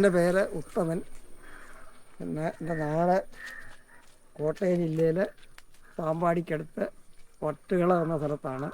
എന്റെ പേര് ഉത്തമൻ. പിന്നെ എന്റെ നാട് കോട്ടയം ജില്ലയിൽ പാമ്പാടിക്കടുത്ത് ഒട്ടുകള എന്ന സ്ഥലത്താണ്.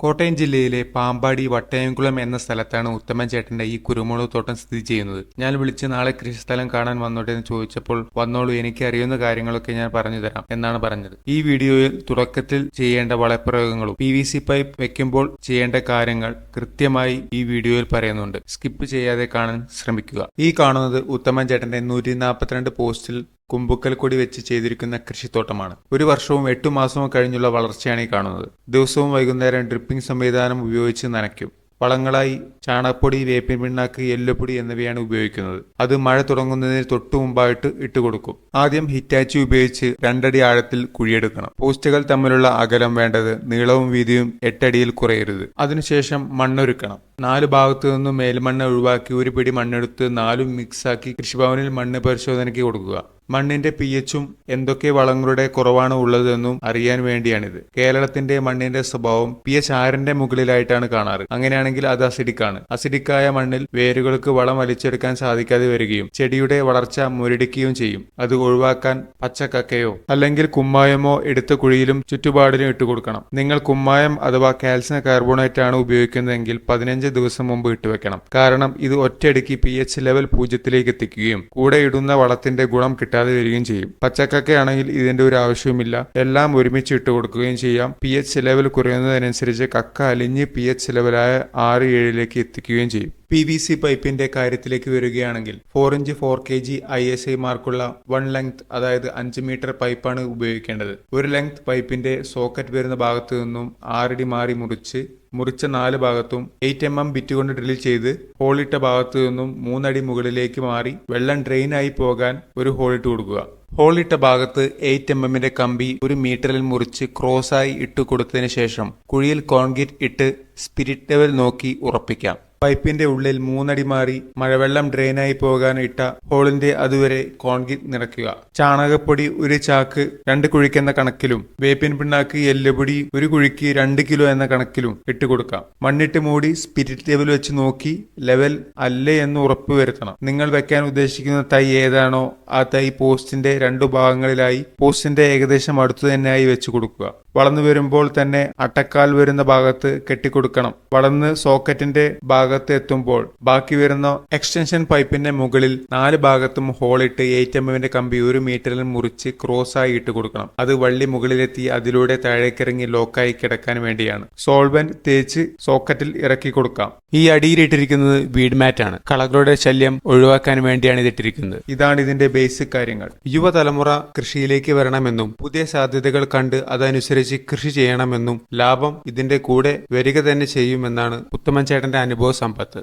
കോട്ടയം ജില്ലയിലെ പാമ്പാടി വട്ടയംകുളം എന്ന സ്ഥലത്താണ് ഉത്തമൻ ചേട്ടന്റെ ഈ കുരുമുളക് തോട്ടം സ്ഥിതി ചെയ്യുന്നത്. ഞാൻ വിളിച്ച് നാളെ കൃഷിസ്ഥലം കാണാൻ വന്നോട്ടെ എന്ന് ചോദിച്ചപ്പോൾ വന്നോളൂ എനിക്ക് അറിയുന്ന കാര്യങ്ങളൊക്കെ ഞാൻ പറഞ്ഞു തരാം എന്നാണ് പറഞ്ഞത്. ഈ വീഡിയോയിൽ തുടക്കത്തിൽ ചെയ്യേണ്ട വളപ്രയോഗങ്ങളും പി വി സി പൈപ്പ് വെക്കുമ്പോൾ ചെയ്യേണ്ട കാര്യങ്ങൾ കൃത്യമായി ഈ വീഡിയോയിൽ പറയുന്നുണ്ട്. സ്കിപ്പ് ചെയ്യാതെ കാണാൻ ശ്രമിക്കുക. ഈ കാണുന്നത് ഉത്തമൻ ചേട്ടന്റെ നൂറ്റി നാൽപ്പത്തിരണ്ട് പോസ്റ്റിൽ കുമ്പുക്കൽ കൊടി വെച്ച് ചെയ്തിരിക്കുന്ന കൃഷിത്തോട്ടമാണ്. ഒരു വർഷവും എട്ടു മാസവും കഴിഞ്ഞുള്ള വളർച്ചയാണ് ഈ കാണുന്നത്. ദിവസവും വൈകുന്നേരം ഡ്രിപ്പിംഗ് സംവിധാനം ഉപയോഗിച്ച് നനയ്ക്കും. വളങ്ങളായി ചാണകപ്പൊടി വേപ്പിൻ പിണ്ണാക്ക് എല്ലുപൊടി എന്നിവയാണ് ഉപയോഗിക്കുന്നത്. അത് മഴ തുടങ്ങുന്നതിന് തൊട്ടു മുമ്പായിട്ട് ഇട്ടുകൊടുക്കും ആദ്യം ഹിറ്റാച്ചി ഉപയോഗിച്ച് രണ്ടടി ആഴത്തിൽ കുഴിയെടുക്കണം. പോസ്റ്റുകൾ തമ്മിലുള്ള അകലം വേണ്ടത് നീളവും വീതിയും എട്ടടിയിൽ കുറയരുത്. അതിനുശേഷം മണ്ണൊരുക്കണം. നാല് ഭാഗത്തു നിന്നും മേൽമണ്ണ് ഒഴിവാക്കി ഒരു പിടി മണ്ണെടുത്ത് നാലും മിക്സാക്കി കൃഷിഭവനിൽ മണ്ണ് പരിശോധനയ്ക്ക് കൊടുക്കുക. മണ്ണിന്റെ പി എച്ചും എന്തൊക്കെ വളങ്ങളുടെ കുറവാണ് ഉള്ളതെന്നും അറിയാൻ വേണ്ടിയാണിത്. കേരളത്തിന്റെ മണ്ണിന്റെ സ്വഭാവം പി എച്ച് ആറിന്റെ മുകളിലായിട്ടാണ് കാണാറ്. അങ്ങനെയാണെങ്കിൽ അത് അസിഡിക്കാണ്. അസിഡിക്കായ മണ്ണിൽ വേരുകൾക്ക് വളം വലിച്ചെടുക്കാൻ സാധിക്കാതെ വരികയും ചെടിയുടെ വളർച്ച മുരടിക്കുകയും ചെയ്യും. അത് ഒഴിവാക്കാൻ പച്ചക്കക്കയോ അല്ലെങ്കിൽ കുമ്മായമോ എടുത്ത കുഴിയിലും ചുറ്റുപാടിലും ഇട്ടുകൊടുക്കണം. നിങ്ങൾ കുമ്മായം അഥവാ കാൽസ്യം കാർബോണേറ്റ് ആണ് ഉപയോഗിക്കുന്നതെങ്കിൽ പതിനഞ്ച് ദിവസം മുമ്പ് ഇട്ടുവെക്കണം. കാരണം ഇത് ഒറ്റയടിക്ക് പി എച്ച് ലെവൽ പൂജ്യത്തിലേക്ക് എത്തിക്കുകയും കൂടെ ഇടുന്ന വളത്തിന്റെ ഗുണം കിട്ടാതെ വരികയും ചെയ്യും. പച്ചക്കക്കയാണെങ്കിൽ ഇതിന്റെ ഒരു ആവശ്യവുമില്ല. എല്ലാം ഒരുമിച്ച് ഇട്ട് കൊടുക്കുകയും ചെയ്യാം. പി എച്ച് ലെവൽ കുറയുന്നതിനനുസരിച്ച് കക്ക അലിഞ്ഞ് പി എച്ച് ലെവലായ ആറ് ഏഴിലേക്ക് എത്തിക്കുകയും ചെയ്യും. പി വി സി പൈപ്പിന്റെ കാര്യത്തിലേക്ക് വരികയാണെങ്കിൽ four inch four K G I S I മാർക്കുള്ള one length അതായത് അഞ്ച് മീറ്റർ പൈപ്പാണ് ഉപയോഗിക്കേണ്ടത്. ഒരു ലെങ്ത് പൈപ്പിന്റെ സോക്കറ്റ് വരുന്ന ഭാഗത്തു നിന്നും ആറടി മാറി മുറിച്ച് മുറിച്ച നാല് ഭാഗത്തും എയ്റ്റ് എം എം ബിറ്റ് കൊണ്ട് ഡ്രിൽ ചെയ്ത് ഹോളിട്ട ഭാഗത്തു നിന്നും മൂന്നടി മുകളിലേക്ക് മാറി വെള്ളം ഡ്രെയിനായി പോകാൻ ഒരു ഹോളിട്ട് കൊടുക്കുക. ഹോളിട്ട ഭാഗത്ത് എയ്റ്റ് എം എമ്മിന്റെ കമ്പി ഒരു മീറ്ററിൽ മുറിച്ച് ക്രോസായി ഇട്ട് കൊടുത്തതിന് ശേഷം കുഴിയിൽ കോൺക്രീറ്റ് ഇട്ട് സ്പിരിറ്റ് ലെവൽ നോക്കി ഉറപ്പിക്കാം. പൈപ്പിന്റെ ഉള്ളിൽ മൂന്നടി മാറി മഴവെള്ളം ഡ്രെയിനായി പോകാൻ ഹോളിന്റെ അതുവരെ കോൺക്രീറ്റ് നിറയ്ക്കുക. ചാണകപ്പൊടി ഒരു ചാക്ക് രണ്ട് കുഴിക്കെന്ന കണക്കിലും വേപ്പിൻ പിണ്ണാക്ക് എല്ലുപൊടി ഒരു കുഴിക്ക് രണ്ട് കിലോ എന്ന കണക്കിലും ഇട്ട് കൊടുക്കാം. മണ്ണിട്ട് മൂടി സ്പിരിറ്റ് ലെവൽ വെച്ച് നോക്കി ലെവൽ അല്ലേ എന്ന് ഉറപ്പ് വരുത്തണം. നിങ്ങൾ വെക്കാൻ ഉദ്ദേശിക്കുന്ന തൈ ഏതാണോ ആ തൈ പോസ്റ്റിന്റെ രണ്ടു ഭാഗങ്ങളിലായി പോസ്റ്റിന്റെ ഏകദേശം അടുത്തു തന്നെയായി വെച്ച് കൊടുക്കുക. വളർന്നു വരുമ്പോൾ തന്നെ അട്ടക്കാൽ വരുന്ന ഭാഗത്ത് കെട്ടിക്കൊടുക്കണം. വളർന്ന് സോക്കറ്റിന്റെ ഭാഗത്ത് എത്തുമ്പോൾ ബാക്കി വരുന്ന എക്സ്റ്റൻഷൻ പൈപ്പിന്റെ മുകളിൽ നാല് ഭാഗത്തും ഹോളിട്ട് എ ടി എമ്മിന്റെ കമ്പി ഒരു മീറ്ററിൽ മുറിച്ച് ക്രോസ് ആയി ഇട്ട് കൊടുക്കണം. അത് വള്ളി മുകളിലെത്തി അതിലൂടെ താഴേക്കിറങ്ങി ലോക്കായി കിടക്കാൻ വേണ്ടിയാണ്. സോൾവെന്റ് തേച്ച് സോക്കറ്റിൽ ഇറക്കി കൊടുക്കാം. ഈ അടിയിലിട്ടിരിക്കുന്നത് വീഡ് മാറ്റാണ് കളകളുടെ ശല്യം ഒഴിവാക്കാൻ വേണ്ടിയാണ് ഇതിട്ടിരിക്കുന്നത് ഇതാണ് ഇതിന്റെ ബേസിക് കാര്യങ്ങൾ. യുവതലമുറ കൃഷിയിലേക്ക് വരണമെന്നും പുതിയ സാധ്യതകൾ കണ്ട് അതനുസരിച്ച് കൃഷി ചെയ്യണമെന്നും ലാഭം ഇതിന്റെ കൂടെ വരിക തന്നെ ചെയ്യുമെന്നാണ് ഉത്തമൻ ചേട്ടന്റെ അനുഭവ സമ്പത്ത്.